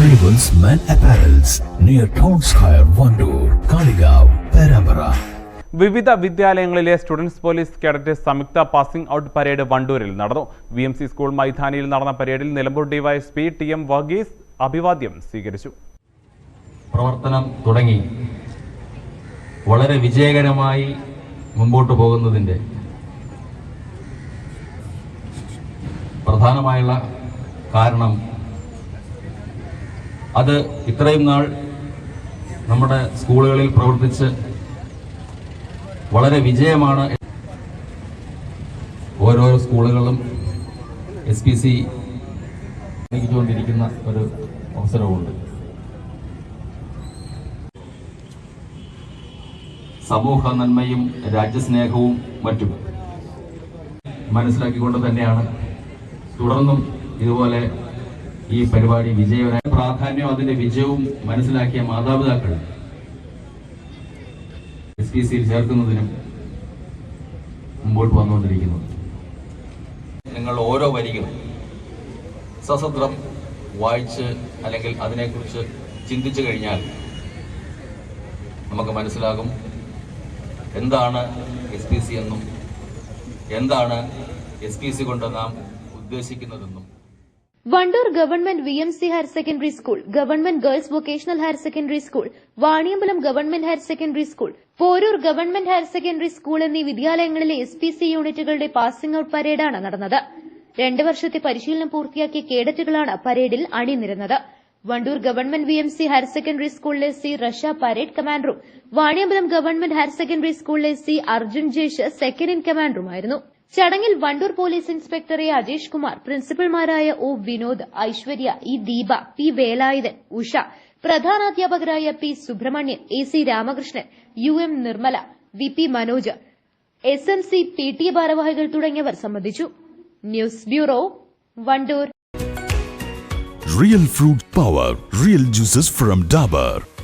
Arrivals men apparels near town square Wandoor Kalikavu Perambara. വിവിധ വിദ്യാലയങ്ങളിലെ students police cadet സംയുക്ത passing out parade വണ്ടൂരിൽ നടന്നു. വി എം സി സ്കൂൾ മൈതാനിയിൽ നടന്ന പരേഡിൽ Nilambur DYSP T M Varghese അഭിവാദ്യം സ്വീകരിച്ചു. പ്രവർത്തനം തുടങ്ങി. വളരെ വിജയകരമായി മുമ്പോട്ട് പോകുന്നതിന്റെ പ്രധാനമായുള്ള കാരണം അത് ഇത്രയും നാൾ നമ്മുടെ സ്കൂളുകളിൽ പ്രവർത്തിച്ച് വളരെ വിജയമാണ്. ഓരോ സ്കൂളുകളും എസ് പി സി ലഭിച്ചുകൊണ്ടിരിക്കുന്ന ഒരു അവസരവുമുണ്ട് സമൂഹ നന്മയും രാജ്യസ്നേഹവും മറ്റും മനസ്സിലാക്കിക്കൊണ്ട് തന്നെയാണ്. തുടർന്നും ഇതുപോലെ ഈ പരിപാടി വിജയകരമായ പ്രാധാന്യവും അതിന്റെ വിജയവും മനസ്സിലാക്കിയ മാതാപിതാക്കൾ. എസ് പി സിയിൽ ചേർക്കുന്നതിനും മുമ്പോട്ട് വന്നുകൊണ്ടിരിക്കുന്നു. നിങ്ങൾ ഓരോ വരികളും സസത്രം വായിച്ച് അല്ലെങ്കിൽ അതിനെക്കുറിച്ച് ചിന്തിച്ചു കഴിഞ്ഞാൽ നമുക്ക് മനസ്സിലാകും എന്താണ് എസ് പി സി എന്നും എന്താണ് എസ് പി സി കൊണ്ട് നാം ഉദ്ദേശിക്കുന്നതെന്നും. Wandoor government V M C higher secondary school government girls vocational higher secondary school Vaniyambalam government higher secondary school Poroor government higher secondary school എന്നീ വിദ്യാലയങ്ങളിലെ എസ് പി സി യൂണിറ്റുകളുടെ passing out പരേഡാണ് നടന്നത്. രണ്ട് വർഷത്തെ പരിശീലനം പൂർത്തിയാക്കിയ കേഡറ്റുകളാണ് പരേഡിൽ അണിനിരുന്നത്. Wandoor government V M C higher secondary സ്കൂളിലെ സി റഷ പരേഡ് കമാൻഡറും വാണിയമ്പലം ഗവൺമെന്റ് ഹയർ സെക്കൻഡറി സ്കൂളിലെ സി അർജുൻ ജേഷ് സെക്കൻഡ് ഇൻ കമാൻഡറുമായിരുന്നു. ചടങ്ങിൽ Wandoor police inspector A Ajesh Kumar പ്രിൻസിപ്പൽമാരായ O Vinod Aishwarya E Deepa P Velayudhan Usha പ്രധാനാധ്യാപകരായ P Subrahmanyan A C Ramakrishnan U M Nirmala V P Manoj S M C P T ഭാരവാഹികൾ തുടങ്ങിയവർ സംബന്ധിച്ചു news bureau Wandoor real fruit power real juices from Dabur.